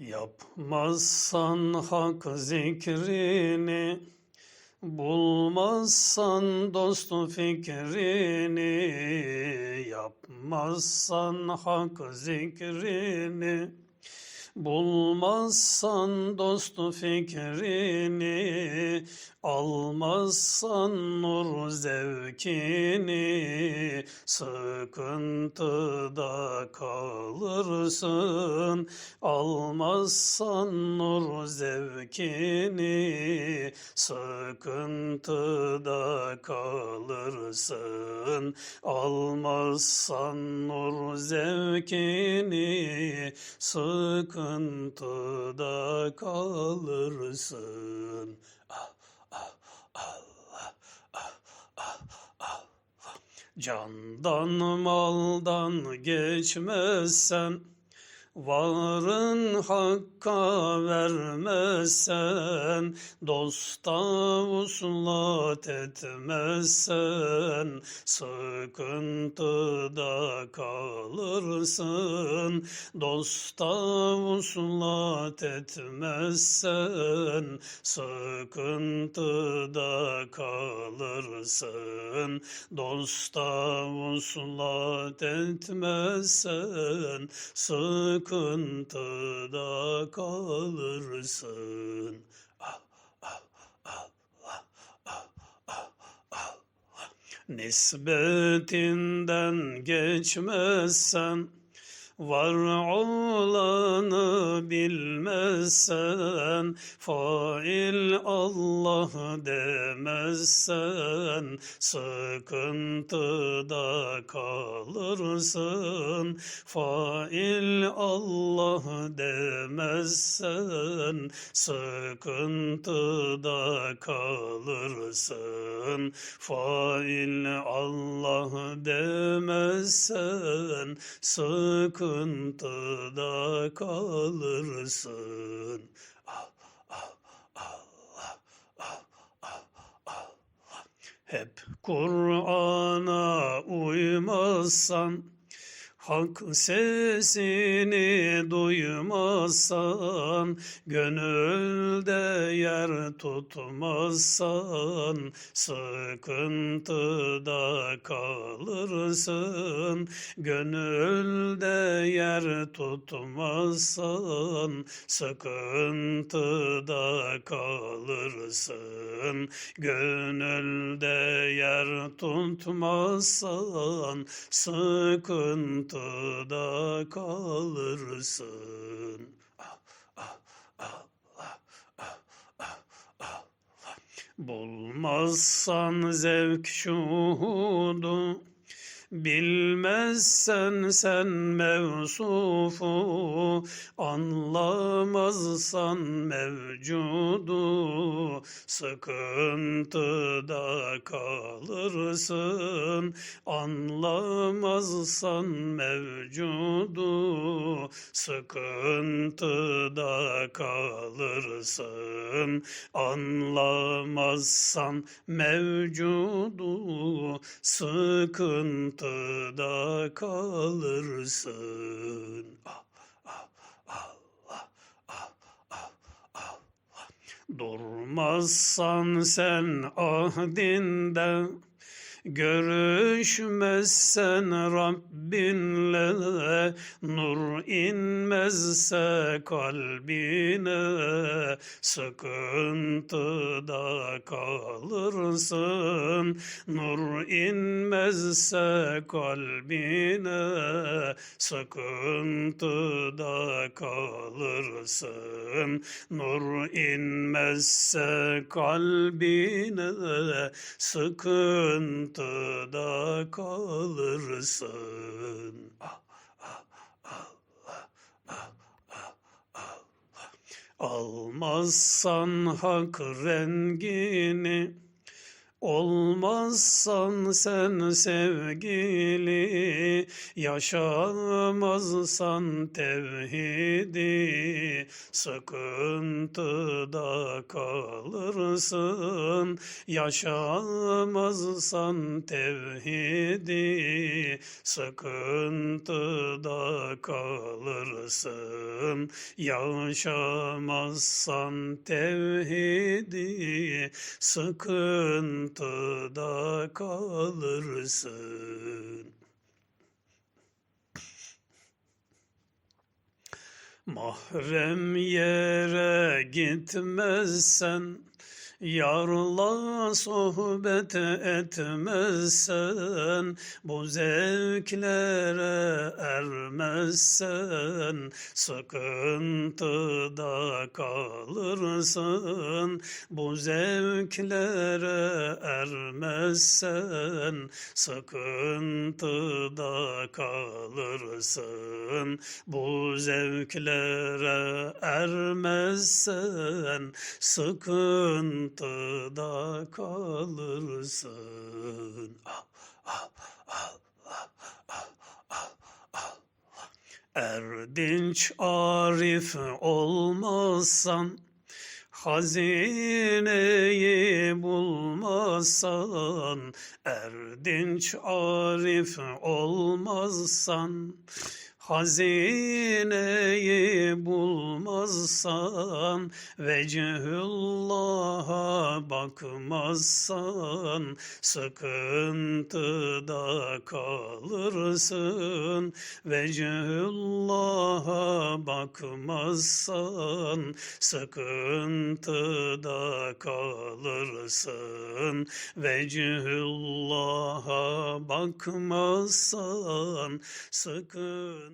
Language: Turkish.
Yapmazsan hak zikrini, bulmazsan dostu fikrini, yapmazsan hak zikrini, bulmazsan dostu fikrini, almazsan nur zevkini, sıkıntıda kalırsın, almazsan nur zevkini, sıkıntıda kalırsın, almazsan nur zevkini, sıkıntıda kalırsın. Ah, ah, Allah, ah, ah, Allah. Candan maldan geçmezsen, varın hakka vermezsen, dosta uslat etmezsen, sıkıntıda kalırsın, dosta uslat etmezsen, sıkıntıda kalırsın, dosta uslat etmezsen, sıkıntıda kalırsın. Ah, Allah. Nispetinden geçmezsen, var olanı bilmezsen, fail Allah demezsen, sıkıntıda kalırsın. Fail Allah demezsen, sıkıntıda kalırsın. Fail Allah demezsen, sıkıntıda kalırsın. Ah, Allah. Hep Kur'an'a uymazsan, Hak sesini duymazsan, gönülde yer tutmazsan, sıkıntıda kalırsın. Gönülde yer tutmazsan, sıkıntıda kalırsın. Gönülde yer tutmazsan, sıkıntıda kalırsın. Ah, ah, ah. Bulmazsan zevk şuhudu, Bilmezsen sen mevsufu, anlamazsan mevcudu, sıkıntıda kalırsın, anlamazsan mevcudu, sıkıntıda kalırsın, anlamazsan mevcudu, sıkıntıda kalırsın. Ah, ah, ah, ah, Allah. Durmazsan sen ahdinden, Görüşmezsen Rabbinle nur inmezse kalbine sıkıntıda kalırsın. Nur inmezse kalbine sıkıntıda kalırsın. Nur inmezse kalbine sıkıntıda kalırsın. Ah, ah, ah. Almazsan hak rengini, Olmazsan sen sevgili, yaşamazsan tevhidi, sıkıntıda kalırsın, yaşamazsan tevhidi, sıkıntıda kalırsın, yaşamazsan tevhidi, sıkıntıda kalırsın. Mahrem yere gitmezsen, yarla sohbet etmezsen, bu zevklere ermezsen, sıkıntıda kalırsın. Bu zevklere ermezsen, sıkıntıda kalırsın. Bu zevklere ermezsen, sıkıntıda kalırsın. Ah, ah, ah, ah, ah, ah, ah. Erdinç arif olmazsan, Hazineyi bulmazsan, erdinç arif olmazsan, Hazineyi bulmazsan, vecihullah'a bakmazsan, sıkıntıda kalırsın. Vecihullah'a bakmazsan, sıkıntıda kalırsın. Vecihullah'a bakmazsan, sıkın